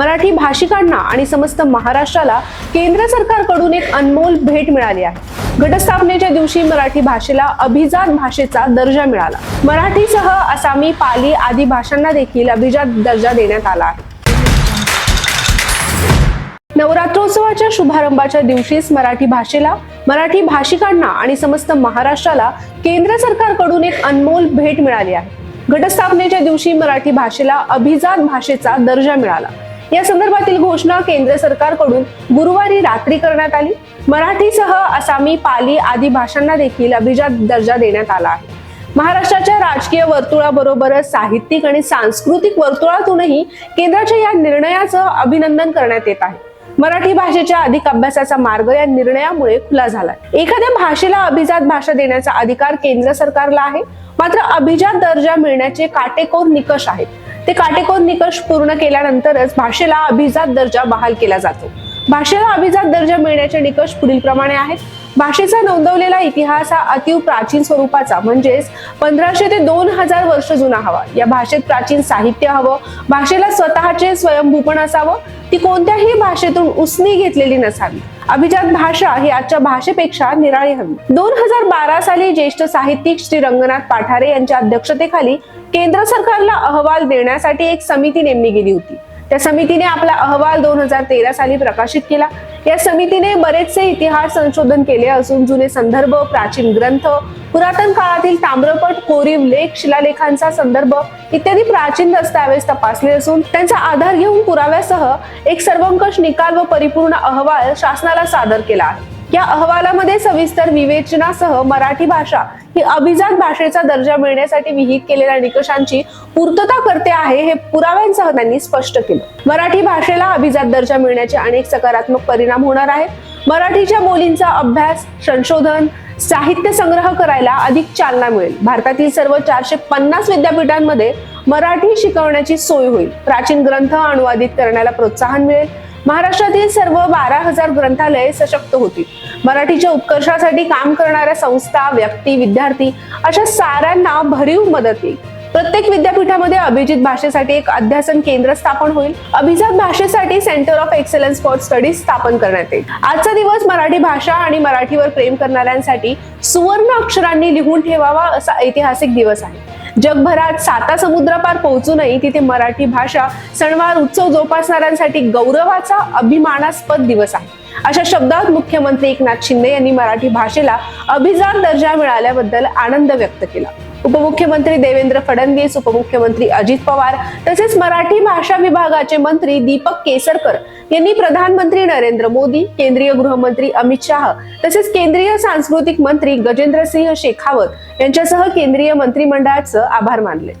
मराठी भाषिकांना आणि समस्त महाराष्ट्राला केंद्र सरकारकडून एक अनमोल भेट मिळाली आहे. घटस्थापनेच्या दिवशी मराठी भाषेला अभिजात भाषेचा दर्जा मिळाला. मराठीसह आसामी पाली आदी भाषांना देखील अभिजात दर्जा देण्यात आला आहे. नवरात्रोत्सवाच्या शुभारंभाच्या दिवशीच मराठी भाषेला मराठी भाषिकांना आणि समस्त महाराष्ट्राला केंद्र सरकारकडून एक अनमोल भेट मिळाली आहे. घटस्थापनेच्या दिवशी मराठी भाषेला अभिजात भाषेचा दर्जा मिळाला. या संदर्भातील घोषणा केंद्र सरकारकडून गुरुवारी रात्री करण्यात आली. मराठीसह आसामी पाली आदी भाषांना देखील अभिजात दर्जा देण्यात आला आहे. महाराष्ट्राच्या राजकीय वर्तुळाबरोबरच साहित्यिक आणि सांस्कृतिक वर्तुळातूनही केंद्राच्या या निर्णयाचं अभिनंदन करण्यात येत आहे. मराठी भाषेच्या अधिक अभ्यासाचा मार्ग या निर्णयामुळे खुला झाला एखाद्या भाषेला अभिजात भाषा देण्याचा अधिकार केंद्र सरकारला आहे. मात्र अभिजात दर्जा मिळण्याचे काटेकोर निकष आहेत. ते काटेकोर निकष पूर्ण केल्यानंतरच भाषेला अभिजात दर्जा बहाल केला जातो. भाषेला अभिजात दर्जा मिळण्याचे निकष पुढील प्रमाणे आहेत. भाषेचा नोंदवलेला इतिहास हा अतिव प्राचीन स्वरूपाचा म्हणजेच पंधराशे ते दोन हजार वर्ष जुना हवा. या भाषेत प्राचीन साहित्य हवं भाषेला स्वतःचे स्वयंभूपण असावं ती कोणत्याही भाषेतून उसनी घेतलेली नसावी. अभिजात भाषा ही आजच्या भाषेपेक्षा निराळी हवी. दोन हजार बारा साली ज्येष्ठ साहित्यिक श्री रंगनाथ पाठारे यांच्या अध्यक्षतेखाली केंद्र सरकारला अहवाल देण्यासाठी एक समिती नेमली गेली होती. त्या समितीने आपला अहवाल दोन हजार तेरा साली प्रकाशित केला. या समितीने बरेचसे इतिहास संशोधन केले असून जुने संदर्भ प्राचीन ग्रंथ पुरातन काळातील ताम्रपट कोरीव लेख शिलालेखांचा संदर्भ इत्यादी प्राचीन दस्तावेज तपासले असून त्यांचा आधार घेऊन पुराव्यासह एक सर्वंकष निकाल व परिपूर्ण अहवाल शासनाला सादर केला आहे. या अहवालामध्ये सविस्तर विवेचनासह मराठी भाषा ही अभिजात भाषेचा दर्जा मिळण्यासाठी विहित केलेल्या निकषांची पूर्तता करते आहे हे पुराव्यांसह त्यांनी स्पष्ट केलं. मराठी भाषेला अभिजात दर्जा मिळण्याचे अनेक सकारात्मक परिणाम होणार आहेत. मराठीच्या बोलींचा अभ्यास संशोधन साहित्य संग्रह करायला अधिक चालना मिळेल. भारतातील सर्व चारशे पन्नास विद्यापीठांमध्ये मराठी शिकवण्याची सोय होईल. प्राचीन ग्रंथ अनुवादित करण्याला प्रोत्साहन मिळेल. महाराष्ट्रातील सर्व बारा हजार ग्रंथालये सशक्त होतील. मराठीच्या उत्कर्षासाठी काम करणाऱ्या संस्था व्यक्ती विद्यार्थी अशा साऱ्यांना भरीव मदत येईल. प्रत्येक विद्यापीठामध्ये अभिजित भाषेसाठी एक अध्यासन केंद्र स्थापन होईल. अभिजात भाषेसाठी centre of excellence for studies स्थापन करण्यात येईल. आजचा दिवस मराठी भाषा आणि मराठीवर प्रेम करणाऱ्यांसाठी सुवर्ण अक्षरांनी लिहून ठेवावा असा ऐतिहासिक दिवस आहे. जगभरात साता समुद्रापार पोहोचूनही तिथे मराठी भाषा सणवार उत्सव जोपासणाऱ्यांसाठी गौरवाचा अभिमानास्पद दिवस आहे. अशा शब्दात मुख्यमंत्री एकनाथ शिंदे यांनी मराठी भाषेला अभिजात दर्जा मिळाल्याबद्दल आनंद व्यक्त केला. उपमुख्यमंत्री देवेंद्र फडणवीस उपमुख्यमंत्री अजित पवार तसेच मराठी भाषा विभागाचे मंत्री दीपक केसरकर यांनी प्रधानमंत्री नरेंद्र मोदी केंद्रीय गृहमंत्री अमित शाह तसेच केंद्रीय सांस्कृतिक मंत्री गजेंद्रसिंह शेखावत यांच्यासह केंद्रीय मंत्रिमंडळाचं आभार मानले.